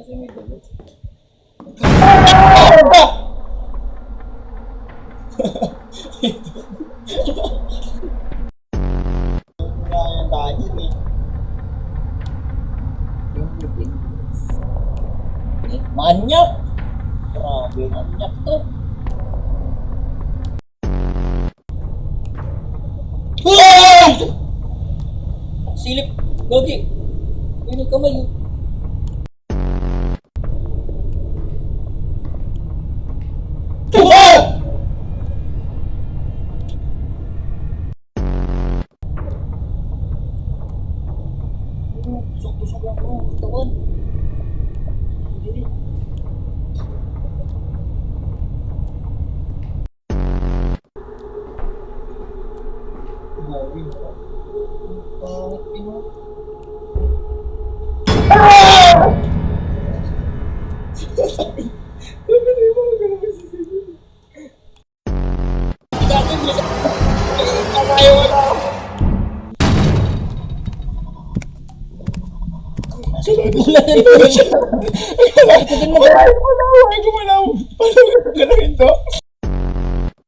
Kasi may. Eh, Manyak! Grabe, manyak to. Silip! Gogi! Ano kamay Tusok-tusok lang mo, katawan. Hindi. Grabe. Pangit ino. Sunod na lang ito siya. Ay, gumalaw. Gumalaw. Paano?